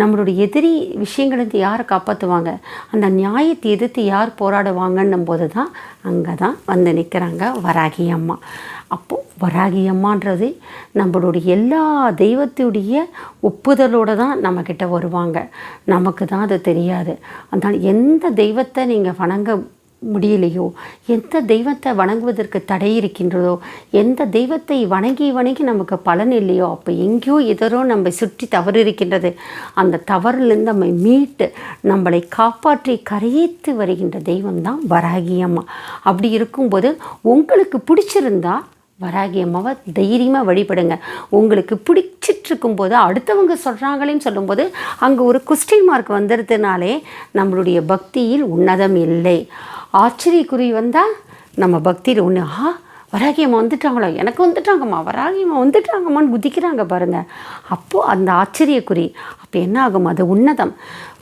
நம்மளுடைய எதிரி விஷயங்களிலிருந்து யாரை காப்பாற்றுவாங்க அந்த நியாயத்தை எதிர்த்து யார் போராடுவாங்கன்னும் போது தான் அங்கே தான் வந்து நிற்கிறாங்க வராகி அம்மா. அப்போது வராகி அம்மான்றது நம்மளுடைய எல்லா தெய்வத்துடைய ஒப்புதலோடு தான் நம்மக்கிட்ட வருவாங்க. நமக்கு தான் அது தெரியாது. அதனால் எந்த தெய்வத்தை நீங்கள் வணங்க முடியலையோ? எந்த தெய்வத்தை வணங்குவதற்கு தடை இருக்கின்றதோ? எந்த தெய்வத்தை வணங்கி வணங்கி நமக்கு பலன் இல்லையோ? அப்போ எங்கேயோ எதரோ நம்ம சுற்றி தவறு இருக்கின்றது. அந்த தவறிலிருந்து நம்மை மீட்டு நம்மளை காப்பாற்றி கரையேற்று வருகின்ற தெய்வம் தான் வராகியம்மா அப்படி இருக்கும்போது உங்களுக்கு பிடிச்சிருந்தா வராகி அம்மாவை தைரியமாக வழிபடுங்க. உங்களுக்கு பிடிச்சிட்ருக்கும் போது அடுத்தவங்க சொல்கிறாங்களேன்னு சொல்லும்போது அங்கே ஒரு கொஸ்டின் மார்க் வந்துடுறதுனாலே நம்மளுடைய பக்தியில் உன்னதம் இல்லை. ஆச்சரியக்குறி வந்தால் நம்ம பக்தியில் ஒன்று ஆ வராகியம்மா வந்துட்டாங்களோ? எனக்கு வந்துட்டாங்கம்மா வராகியம்மா வந்துட்டாங்கம்மான்னு குதிக்கிறாங்க பாருங்கள் அப்போது அந்த ஆச்சரியக்குறி அப்போ என்ன ஆகும்? அது உன்னதம்.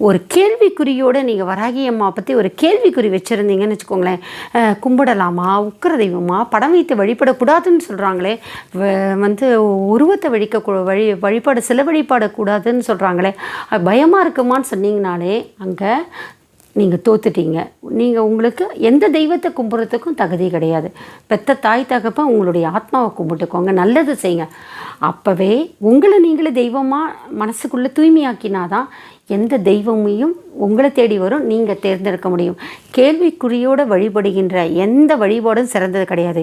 ஒரு கேள்விக்குறியோடு நீங்கள் வராகியம்மா பற்றி ஒரு கேள்விக்குறி வச்சுருந்தீங்கன்னு வச்சுக்கோங்களேன். கும்பிடலாமா? உக்கிர தெய்வமா? படம் வைத்து வழிபடக்கூடாதுன்னு சொல்கிறாங்களே வந்து உருவத்தை வழிக்க வழி வழிபாடு சில வழிபாடக்கூடாதுன்னு சொல்கிறாங்களே பயமாக இருக்குமான்னு சொன்னீங்கனாலே அங்கே நீங்கள் தோத்துட்டீங்க. நீங்கள் உங்களுக்கு எந்த தெய்வத்தை கும்பிட்றதுக்கும் தகுதி கிடையாது. பெத்த தாய் தகப்ப உங்களுடைய ஆத்மாவை கும்பிட்டுக்கோங்க நல்லது செய்யுங்க. அப்போவே உங்களை நீங்களே தெய்வமாக மனசுக்குள்ளே தூய்மையாக்கினாதான் எந்த தெய்வமையும் உங்களை தேடி வரும் நீங்கள் தேர்ந்தெடுக்க முடியும். கேள்விக்குறியோடு வழிபடுகின்ற எந்த வழிபாடும் சிறந்தது கிடையாது.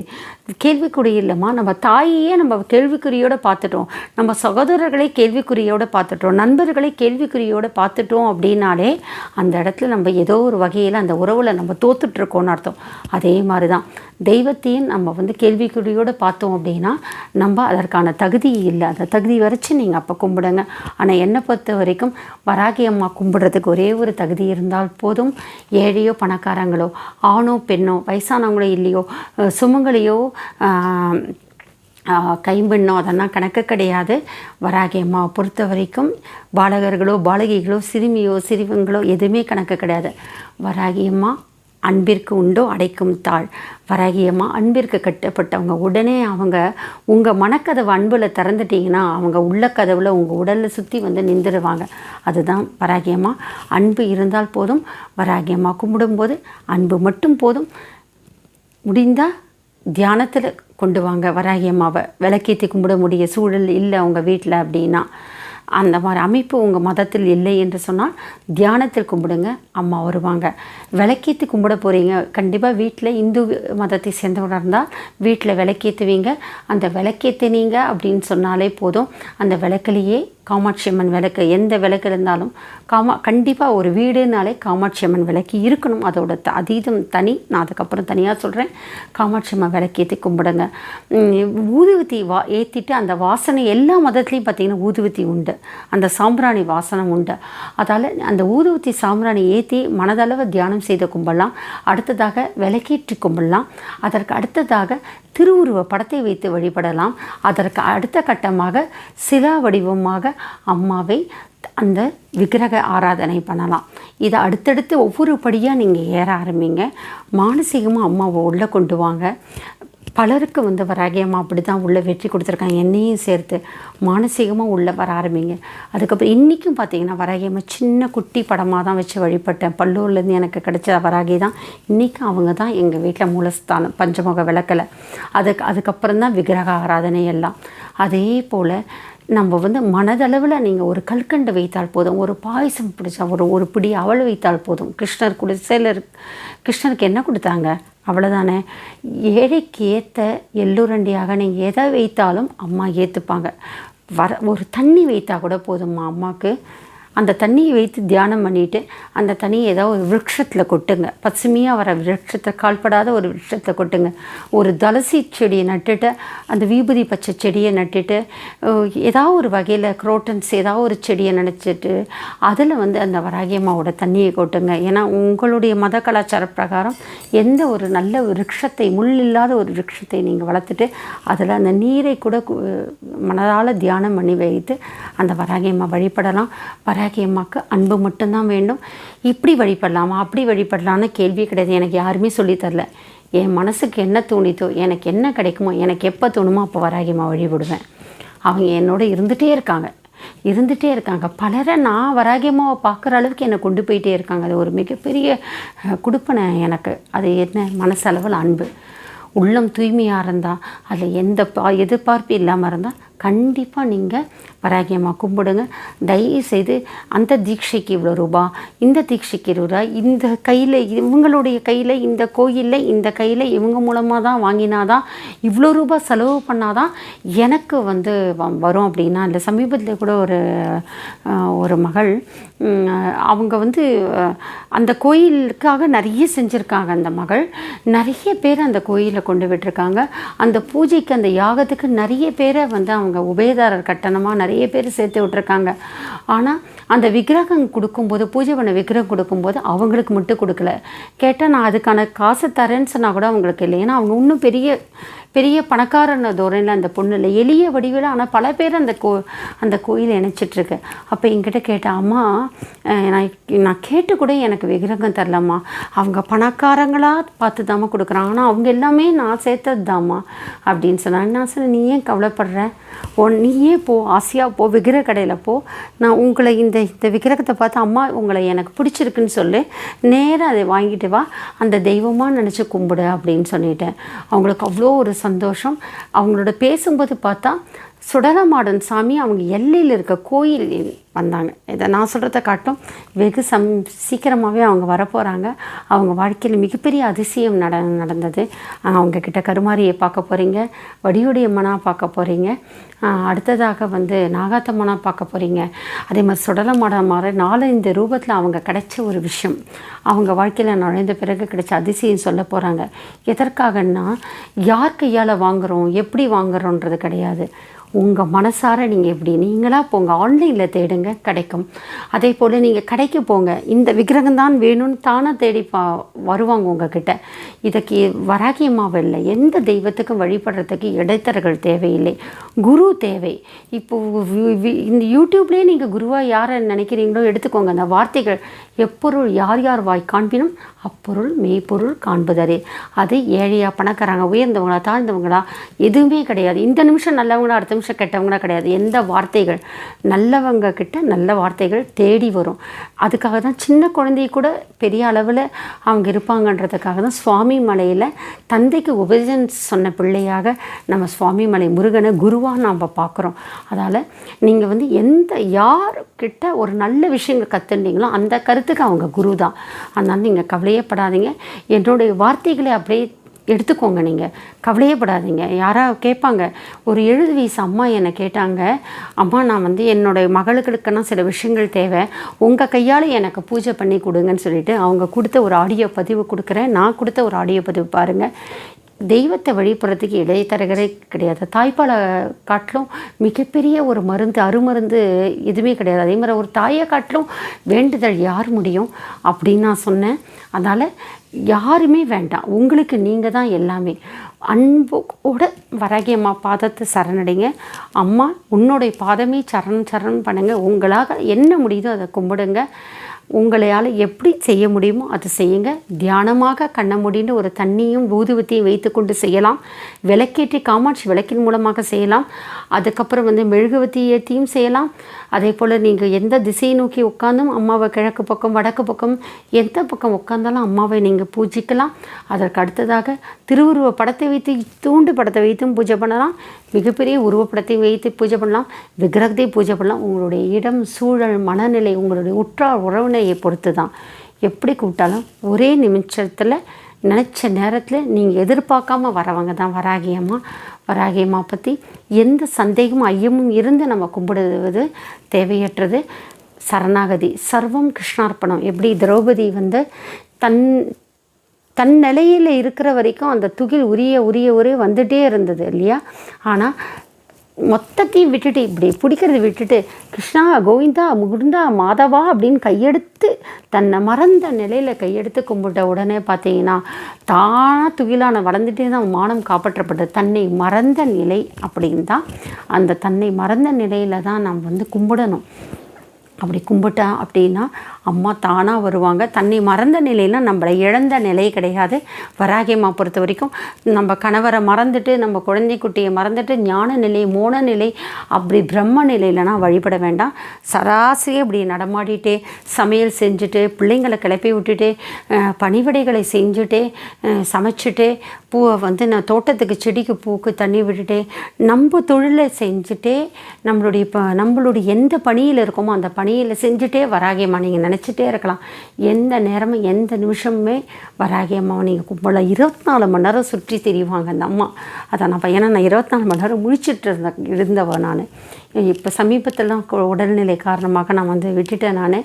கேள்விக்குறி இல்லைம்மா நம்ம தாயையே நம்ம கேள்விக்குறியோடு பார்த்துட்டோம். நம்ம சகோதரர்களை கேள்விக்குறியோடு பார்த்துட்டோம். நண்பர்களை கேள்விக்குறியோடு பார்த்துட்டோம் அப்படின்னாலே அந்த இடத்துல நம்ம ஏதோ ஒரு வகையில் அந்த உறவில் நம்ம தோத்துட்ருக்கோன்னு அர்த்தம். அதே மாதிரி தான் தெய்வத்தையும் நம்ம வந்து கேள்விக்குறியோடு பார்த்தோம் அப்படின்னா நம்ம அதற்கான தகுதி இல்லை. அந்த தகுதி வரைச்சு நீங்கள் அப்போ கும்பிடுங்க. ஆனால் என்னை பொறுத்த வரைக்கும் வரா அம்மா கும்பிட்றதுக்கு ஒரே ஒரு தகுதி இருந்தால் போதும். ஏழையோ பணக்காரங்களோ ஆணோ பெண்ணோ வயசானவங்களோ இல்லையோ சுமங்களையோ கைம்பெண்ணோ அதெல்லாம் கணக்கு கிடையாது. வராகி அம்மாவை பொறுத்த வரைக்கும் பாலகர்களோ பாலகிகளோ சிறுமியோ சிறுவங்களோ எதுவுமே கணக்கு கிடையாது. வராகி அம்மா அன்பிற்கு உண்டோ? அடைக்கும் தாழ். வராகியம்மா அன்பிற்கு கட்டப்பட்டவங்க. உடனே அவங்க உங்கள் மனக்கதவு அன்பில் திறந்துட்டீங்கன்னா அவங்க உள்ள கதவில் உங்கள் உடலில் சுற்றி வந்து நின்றுடுவாங்க அதுதான் வராகியமாக அன்பு இருந்தால் போதும். வராகியமாக கும்பிடும்போது அன்பு மட்டும் போதும். முடிந்தால் தியானத்தில் கொண்டு வாங்க வராகி அம்மாவை விளக்கேற்றி கும்பிட முடிய சூழல் இல்லை அவங்க வீட்டில் அப்படின்னா. அந்த மாதிரி அமைப்பு உங்கள் மதத்தில் இல்லை என்று சொன்னால் தியானத்தில் கும்பிடுங்க அம்மா வருவாங்க. விளக்கேற்றி கும்பிட போகிறீங்க கண்டிப்பாக வீட்டில் இந்து மதத்தை சேர்ந்தவங்களாக இருந்தால் வீட்டில் விளக்கேற்றுவீங்க அந்த விளக்கேற்றினீங்க அப்படின்னு சொன்னாலே போதும். அந்த விளக்குலேயே காமாட்சி அம்மன் விளக்கு எந்த விளக்கு இருந்தாலும் காமா கண்டிப்பாக ஒரு வீடுனாலே காமாட்சி அம்மன் விளக்கு இருக்கணும். அதோட த அதீதம் தனி. நான் அதுக்கப்புறம் தனியாக சொல்கிறேன் காமாட்சி அம்மன் விளக்கேற்றி கும்பிடுங்க. ஊதுவத்தி வா ஏற்றிட்டு அந்த வாசனை எல்லா மதத்துலேயும் பார்த்திங்கன்னா ஊதுவத்தி உண்டு. அந்த சாம்பிராணி வாசனம் உண்டு. அதால் அந்த ஊதுவத்தி சாம்பிராணி ஏற்றி மனதளவு தியானம் செய்து கும்பிடலாம். அடுத்ததாக விளக்கேற்றி கும்பிடலாம். அதற்கு அடுத்ததாக திருவுருவ படத்தை வைத்து வழிபடலாம். அதற்கு அடுத்த கட்டமாக சிலா வடிவமாக அம்மாவை அந்த விக்கிரக ஆராதனை பண்ணலாம். இதை அடுத்தடுத்து ஒவ்வொரு படியாக நீங்கள் ஏற ஆரம்பிங்க. மானசீகமாக அம்மாவை உள்ளே கொண்டு வாங்க. பலருக்கு வந்து வராகியமாக அப்படி தான் உள்ளே வெற்றி கொடுத்துருக்காங்க. என்னையும் சேர்த்து மானசீகமாக உள்ளே வர ஆரம்பிங்க. அதுக்கப்புறம் இன்றைக்கும் பார்த்தீங்கன்னா வராகியமாக சின்ன குட்டி படமாக தான் வச்சு வழிபட்டேன். பல்லூர்லேருந்து எனக்கு கிடைச்ச வராகி தான் இன்றைக்கும் அவங்க தான் எங்கள் வீட்டில் மூலஸ்தானம் பஞ்சமுக விளக்கலை. அதுக்கு அதுக்கப்புறம் தான் விக்கிரக ஆராதனை எல்லாம். அதே போல் நம்ம வந்து மனதளவில் நீங்கள் ஒரு கல்கண்டு வைத்தால் போதும் ஒரு பாயசம் பிடிச்சா ஒரு ஒரு பிடி அவள் வைத்தால் போதும். கிருஷ்ணர் கொடு சிலர் கிருஷ்ணருக்கு என்ன கொடுத்தாங்க? அவ்வளோதானே ஏழைக்கு ஏற்ற எள்ளுரண்டியாக நீங்கள் எதை வைத்தாலும் அம்மா ஏற்றுப்பாங்க வர ஒரு தண்ணி வைத்தால் கூட போதும்மா அம்மாவுக்கு அந்த தண்ணியை வைத்து தியானம் பண்ணிட்டு அந்த தண்ணியை ஏதாவது ஒரு விருட்சத்தில் கொட்டுங்க. பசுமையாக வர விருட்சத்தை கால்படாத ஒரு விருட்சத்தில் கொட்டுங்க. ஒரு துளசி செடியை நட்டுட்டு அந்த விபூதி பச்சை செடியை நட்டுட்டு ஏதாவது ஒரு வகையில் குரோட்டன்ஸ் ஏதாவது ஒரு செடியை நினச்சிட்டு அதில் வந்து அந்த வராகியம்மாவோட தண்ணியை கொட்டுங்க. ஏன்னா உங்களுடைய மத கலாச்சார பிரகாரம் எந்த ஒரு நல்ல விருட்சத்தை முள் இல்லாத ஒரு விருட்சத்தை நீங்கள் வளர்த்துட்டு அதில் அந்த நீரை கூட மனதால் தியானம் பண்ணி வைத்து அந்த வராகியம்மா வழிபடலாம். வராகியம்மாக்கு அன்பு மட்டும்தான் வேண்டும். இப்படி வழிபடலாமா? அப்படி வழிபடலான்னு கேள்வி கிடையாது. எனக்கு யாருமே சொல்லித்தரல என் மனசுக்கு என்ன தோணித்தோ எனக்கு என்ன கிடைக்குமோ எனக்கு எப்போ தோணுமோ அப்போ வராகியம்மா வழிபடுவேன். அவங்க என்னோட இருந்துகிட்டே இருக்காங்க. இருந்துகிட்டே இருக்காங்க. பலரை நான் வராகியமாக பார்க்குற அளவுக்கு என்னை கொண்டு போயிட்டே இருக்காங்க. அது ஒரு மிகப்பெரிய கொடுப்பனை எனக்கு. அது என்ன? மனசளவில் அன்பு. உள்ளம் தூய்மையாக இருந்தால் அதில் எந்த பா எதிர்பார்ப்பு இல்லாமல் இருந்தால் கண்டிப்பாக நீங்கள் வராகியம்மா கும்பிடுங்க. தயவு செய்து அந்த தீட்சைக்கு இவ்வளோ ரூபா இந்த தீட்சைக்கு இருபது ரூபா இந்த கையில் இவங்களுடைய கையில் இந்த கோயிலில் இந்த கையில் இவங்க மூலமாக தான் வாங்கினாதான் இவ்வளோ ரூபா செலவு பண்ணாதான் எனக்கு வந்து வ- வரும் அப்படின்னா இல்லை சமீபத்தில் கூட ஒரு ஒரு மகள் அவங்க வந்து அந்த கோயிலுக்காக நிறைய செஞ்சுருக்காங்க அந்த மகள். நிறைய பேர் அந்த கோயிலில் கொண்டு விட்டுருக்காங்க. அந்த பூஜைக்கு அந்த யாகத்துக்கு நிறைய பேரை வந்து அவங்க உபயதாரர் கட்டணமாக நிறைய பேர் சேர்த்து விட்டுருக்காங்க. ஆனால் அந்த விக்கிரகம் கொடுக்கும்போது பூஜை பண்ண விக்கிரகம் கொடுக்கும்போது அவங்களுக்கு மட்டும் கொடுக்கல. கேட்டால் நான் அதுக்கான காசு தரேன்னு சொன்னால் கூட அவங்களுக்கு இல்லை. ஏன்னா அவங்க இன்னும் பெரிய பெரிய பணக்காரன தோரணையில் அந்த பொண்ணு இல்லை. எளிய வடிவில் ஆனால் பல பேர் அந்த கோ அந்த கோயில் இணைச்சிட்ருக்கு அப்போ என்கிட்ட கேட்டேன் அம்மா நான் நான் கேட்டு கூட எனக்கு விக்கிரகம் தரலம்மா. அவங்க பணக்காரங்களாக பார்த்து தாம்மா கொடுக்குறாங்க. ஆனால் அவங்க எல்லாமே நான் சேர்த்தது தாம்மா அப்படின்னு சொன்னாங்க நான் சொன்னேன் நீ ஏன் கவலைப்படுற? உன் நீயே போ ஆசையாக போ விக்கிரக கடையில் போ. நான் உங்களை இந்த இந்த விக்கிரகத்தை பார்த்து அம்மா உங்களை எனக்கு பிடிச்சிருக்குன்னு சொல்லி. நேராக அதை வாங்கிட்டு வா. அந்த தெய்வமாக நினச்சி கும்பிடு. அப்படின்னு சொல்லிட்டேன். அவங்களுக்கு அவ்வளோ ஒரு சந்தோஷம். அவங்களோட பேசும்போது பார்த்தா சுடலமாடன் சாமி அவங்க எல்லையில் இருக்க கோயில் வந்தாங்க. இதை நான் சொல்கிறத காட்டும் வெகு சம் சீக்கிரமாகவே அவங்க வரப்போகிறாங்க அவங்க வாழ்க்கையில் மிகப்பெரிய அதிசயம் நட நடந்தது. அவங்கக்கிட்ட அவங்க கிட்ட கருமாரியை பார்க்க போகிறீங்க வடிவுடையம்மனாக பார்க்க போகிறீங்க அடுத்ததாக வந்து நாகாத்தம்மனாக பார்க்க போகிறீங்க அதே மாதிரி சுடலமாடன் மாதிரி நாலஞ்சு ரூபத்தில் அவங்க கிடைச்ச ஒரு விஷயம். அவங்க வாழ்க்கையில் நுழைந்த பிறகு கிடைச்ச அதிசயம் சொல்ல போகிறாங்க எதற்காகன்னா யார் கையால் வாங்குகிறோம் எப்படி வாங்குறோன்றது கிடையாது. உங்கள் மனசார நீங்கள் எப்படி நீங்களாக போங்க ஆன்லைனில் தேடுங்க. கிடைக்கும். அதே போல் நீங்கள் கடைக்கு போங்க. இந்த விக்கிரகம் தான் வேணும்னு தானாக தேடி பா வருவாங்க உங்ககிட்ட. இதுக்கு வராகியமாக இல்லை. எந்த தெய்வத்துக்கும் வழிபடுறதுக்கு இடைத்தரகள் தேவையில்லை. குரு தேவை. இப்போ இந்த யூடியூப்லேயே நீங்கள் குருவாக யாரை நினைக்கிறீங்களோ எடுத்துக்கோங்க. அந்த வார்த்தைகள் எப்பொருள் யார் யார் வாய் காண்பினும் அப்பொருள் மெய்ப்பொருள் காண்பதரே. அது ஏழையா பணக்காரங்க உயர்ந்தவங்களா தாழ்ந்தவங்களா எதுவுமே கிடையாது. இந்த நிமிஷம் நல்லவங்களா அடுத்த நிமிஷம் கெட்டவங்களா கிடையாது. எந்த வார்த்தைகள் நல்லவங்க கிட்ட நல்ல வார்த்தைகள் தேடி வரும். அதுக்காக தான் சின்ன குழந்தைய கூட பெரிய அளவில் அவங்க இருப்பாங்கன்றதுக்காக தான் சுவாமி மலையில் தந்தைக்கு உபதேசம் சொன்ன பிள்ளையாக நம்ம சுவாமி மலை முருகனை குருவாக நாம் பார்க்குறோம் அதால் நீங்கள் வந்து எந்த யார்கிட்ட ஒரு நல்ல விஷயங்கள் கற்றுனீங்களோ அந்த கருத்துக்கு அவங்க குரு தான் அதனால் நீங்கள் கவலையப்படாதீங்க என்னுடைய வார்த்தைகளை அப்படியே எடுத்துக்கோங்க நீங்கள் கவலையப்படாதீங்க. யாராக கேட்பாங்க ஒரு எழுபது வயசு அம்மா என்னை கேட்டாங்க அம்மா நான் வந்து என்னுடைய மகளுக்களுக்கெல்லாம் சில விஷயங்கள் தேவை. உங்கள் கையால் எனக்கு பூஜை பண்ணி கொடுங்கன்னு சொல்லிட்டு அவங்க கொடுத்த ஒரு ஆடியோ பதிவு கொடுக்குறேன். நான் கொடுத்த ஒரு ஆடியோ பதிவு பாருங்கள் தெய்வத்தை வழிபடுறதுக்கு இடைத்தரகரே கிடையாது. தாய்ப்பாலை காட்டிலும் மிகப்பெரிய ஒரு மருந்து அருமருந்து எதுவுமே கிடையாது. அதே மாதிரி ஒரு தாயை காட்டிலும் வேண்டுதல் யார் முடியும் அப்படின்னு நான் சொன்னேன். அதனால் யாருமே வேண்டாம். உங்களுக்கு நீங்கள் தான் எல்லாமே. அன்போட வரகியம்மா பாதத்தை சரணடைங்க. அம்மா உன்னுடைய பாதமே சரண் சரண் பண்ணுங்கள் உங்களால் என்ன முடியுதோ அதை கும்பிடுங்க. உங்களையால் எப்படி செய்ய முடியுமோ அதை செய்யுங்க. தியானமாக கண்ண முடின்னு ஒரு தண்ணியும் ஊதுவத்தையும் வைத்துக்கொண்டு செய்யலாம். விளக்கேற்றி காமாட்சி விளக்கின் மூலமாக செய்யலாம். அதுக்கப்புறம் வந்து மெழுகுவத்தி ஏற்றியும் செய்யலாம். அதே போல் நீங்கள் எந்த திசையை நோக்கி உட்காந்தும் அம்மாவை கிழக்கு பக்கம் வடக்கு பக்கம் எந்த பக்கம் உட்காந்தாலும் அம்மாவை நீங்கள் பூஜிக்கலாம். அதற்கு அடுத்ததாக திருவுருவ படத்தை வைத்து தூண்டு படத்தை வைத்தும் பூஜை பண்ணலாம். மிகப்பெரிய உருவப்படத்தை வைத்து பூஜை பண்ணலாம். விக்கிரகத்தை பூஜை பண்ணலாம். உங்களுடைய இடம் சூழல் மனநிலை உங்களுடைய உற்றார் சூழ்நிலையை பொறுத்து தான் எப்படி கூப்பிட்டாலும் ஒரே நிமிஷத்தில் நினச்ச நேரத்தில் நீங்கள் எதிர்பார்க்காம வரவங்க தான் வராகியம்மா வராகியம்மா பற்றி எந்த சந்தேகமும் ஐயமும் இருந்து நம்ம கும்பிடுவது தேவையற்றது. சரணாகதி சர்வம் கிருஷ்ணார்ப்பணம். எப்படி திரௌபதி வந்து தன் தன் நிலையில் இருக்கிற வரைக்கும் அந்த துகில் உரிய உரிய உரிய வந்துட்டே இருந்தது இல்லையா? ஆனால் மொத்தத்தையும் விட்டுட்டு இப்படி பிடிக்கிறத விட்டுட்டு கிருஷ்ணா கோவிந்தா முகுந்தா மாதவா அப்படின்னு கையெடுத்து தன்னை மறந்த நிலையில் கையெடுத்து கும்பிட்ட உடனே பார்த்தீங்கன்னா தானாக துகிலான வளர்ந்துட்டே தான் மானம் காப்பாற்றப்பட்டது. தன்னை மறந்த நிலை அப்படின்னு தான் அந்த தன்னை மறந்த நிலையில் தான் நாம் வந்து கும்பிடணும். அப்படி கும்பிட்டா அப்படின்னா அம்மா தானாக வருவாங்க. தன்னை மறந்த நிலையில நம்மளை இழந்த நிலை கிடையாது. வராகியம்மா பொறுத்த வரைக்கும் நம்ம கணவரை மறந்துட்டு நம்ம குழந்தை குட்டியை மறந்துட்டு ஞான நிலை மோன நிலை அப்படி பிரம்ம நிலையிலனா வழிபட வேண்டாம். சராசரி இப்படி நடமாடிட்டே சமையல் செஞ்சுட்டு பிள்ளைங்களை கிளப்பி விட்டுட்டு பணிவிடைகளை செஞ்சுட்டு சமைச்சிட்டு பூவை வந்து நான் தோட்டத்துக்கு செடிக்கு பூக்கு தண்ணி விட்டுட்டு நம்ம தொழிலை செஞ்சுட்டே நம்மளுடைய இப்போ நம்மளுடைய எந்த பணியில் இருக்கோமோ அந்த பணியில் செஞ்சுட்டே வராகியம்மா நீங்கள் நினச்சிட்டே இருக்கலாம். எந்த நேரமும் எந்த நிமிஷமுமே வராகியம்மா நீங்கள் கும்பலாக இருபத்தி நாலு மணி நேரம் சுற்றி தெரிவாங்க அந்த அம்மா. அதை நான் ஏன்னா நான் இருபத்தி நாலு மணி நேரம் முழிச்சிட்டு இருந்த இருந்தவ நான். இப்போ சமீபத்தில் உடல்நிலை காரணமாக நான் வந்து விட்டுட்டேன் நான்.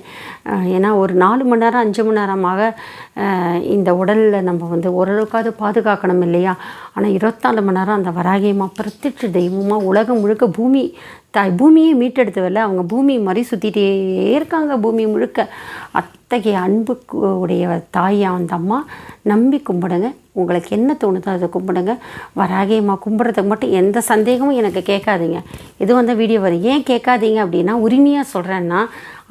ஏன்னா ஒரு நாலு மணி நேரம் அஞ்சு மணி நேரமாக இந்த உடலில் நம்ம வந்து ஓரளவுக்காவது பாதுகாக்கணும். இல்லையா? ஆனால் இருபத்தாலு மணி நேரம் அந்த வராகியமாக பிரத்யட்ச தெய்வமாக உலகம் முழுக்க பூமி தாய் பூமியை மீட்டெடுத்தவல்ல அவங்க பூமி மாதிரி சுற்றிட்டே இருக்காங்க பூமி முழுக்க. அத்தகைய அன்பு உடைய தாயாக அந்த அம்மா நம்பி கும்பிடுங்க. உங்களுக்கு என்ன தோணுதோ அதை கும்பிடுங்க. வராகியமாக கும்பிட்றதுக்கு மட்டும் எந்த சந்தேகமும் எனக்கு கேட்காதீங்க. இது வந்து வீடியோ வரும் ஏன் கேட்காதீங்க அப்படின்னா உரிமையாக சொல்கிறேன்னா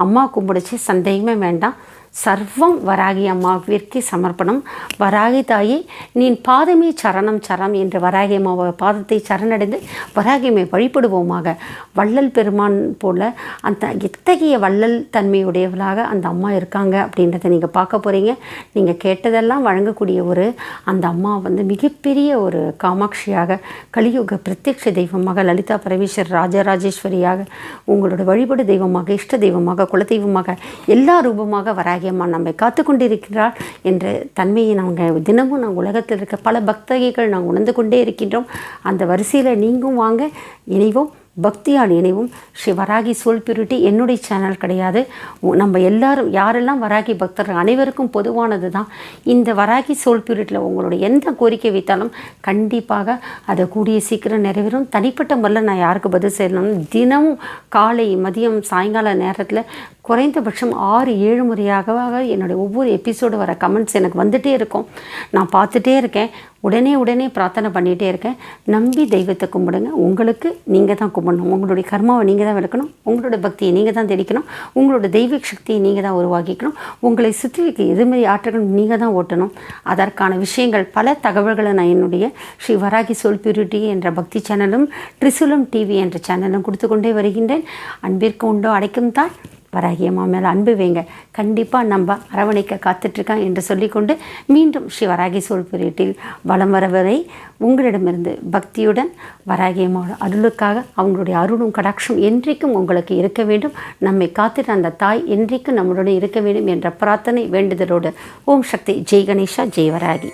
அம்மா கும்பிடுச்சு சந்தேகமே வேண்டாம். சர்வம் வராகி அம்மாவிற்கு சமர்ப்பணம். வராகி தாயே நீ பாதமே சரணம் சரம் என்று வராகி அம்மாவை பாதத்தை சரணடைந்து வராகியம்மை வழிபடுவோமாக. வள்ளல் பெருமான் போல அந்த எத்தகைய வள்ளல் தன்மையுடையவளாக அந்த அம்மா இருக்காங்க அப்படின்றத நீங்கள் பார்க்க போகிறீங்க நீங்கள் கேட்டதெல்லாம் வழங்கக்கூடிய ஒரு அந்த அம்மா வந்து மிகப்பெரிய ஒரு காமாட்சியாக கலியுக பிரத்யக்ஷ தெய்வமாக லலிதா பரமேஸ்வர் ராஜராஜேஸ்வரியாக உங்களோட வழிபாடு தெய்வமாக இஷ்ட தெய்வமாக குலதெய்வமாக எல்லா ரூபமாக வராகியம்மா நம்மை காத்து கொண்டிருக்கிறாள் என்ற தன்மையை நாங்கள் தினமும் நாங்கள் உலகத்தில் இருக்க பல பக்தகைகள் நாங்கள் உணர்ந்து கொண்டே இருக்கின்றோம். அந்த வரிசையில் நீங்கும் வாங்க இணைவோம். பக்தியால் இணைவும். ஸ்ரீ வராகி சோல் பியூரிட்டி என்னுடைய சேனல் கிடையாது. நம்ம எல்லாரும் யாரெல்லாம் வராகி பக்தர்கள் அனைவருக்கும் பொதுவானது தான் இந்த வராகி சோல் பியூரிட்டியில் உங்களுடைய எந்த கோரிக்கை வைத்தாலும் கண்டிப்பாக அதை கூடிய சீக்கிரம் நிறைவேறும். தனிப்பட்ட முறையில் நான் யாருக்கு பதில் செய்யணும்னு தினமும் காலை மதியம் சாயங்கால நேரத்தில் குறைந்தபட்சம் ஆறு ஏழு முறையாக என்னுடைய ஒவ்வொரு எபிசோடு வர கமெண்ட்ஸ் எனக்கு வந்துகிட்டே இருக்கும். நான் பார்த்துட்டே இருக்கேன். உடனே உடனே பிரார்த்தனை பண்ணிகிட்டே இருக்கேன். நம்பி தெய்வத்தை கும்பிடுங்க. உங்களுக்கு நீங்கள் தான் கும்பிடணும். உங்களுடைய கர்மாவை நீங்கள் தான் விளக்கணும். உங்களோட பக்தியை நீங்கள் தான் தெளிக்கணும். உங்களோட தெய்வ சக்தியை நீங்கள் தான் உருவாக்கிக்கணும். உங்களை சுற்றி இருக்க எதிர்மறை ஆற்றல்கள் நீங்கள் தான் ஓட்டணும். அதற்கான விஷயங்கள் பல தகவல்களை நான் என்னுடைய ஸ்ரீ வராகி சோல் பியூரிட்டி என்ற பக்தி சேனலும் ட்ரிசுலம் டிவி என்ற சேனலும் கொடுத்து கொண்டே வருகின்றேன். அன்பிற்கு உண்டோ அடைக்கும் தான் வராகியம்மா மேலே அன்பு வைங்க. கண்டிப்பாக நம்ம அரவணைக்க காத்துட்ருக்கான் என்று சொல்லிக்கொண்டு மீண்டும் ஸ்ரீ வராகி சோல் வளம் வலம் வர வரை உங்களிடமிருந்து பக்தியுடன் வராகியம்மாவோட அருளுக்காக அவங்களுடைய அருளும் கடாட்சம் என்றைக்கும் உங்களுக்கு இருக்க வேண்டும். நம்மை காத்துட்டு அந்த தாய் என்றைக்கும் நம்மளுடன் இருக்க வேண்டும் என்ற பிரார்த்தனை வேண்டுதலோடு. ஓம் சக்தி. ஜெய் கணேஷா. ஜெய் வராகி.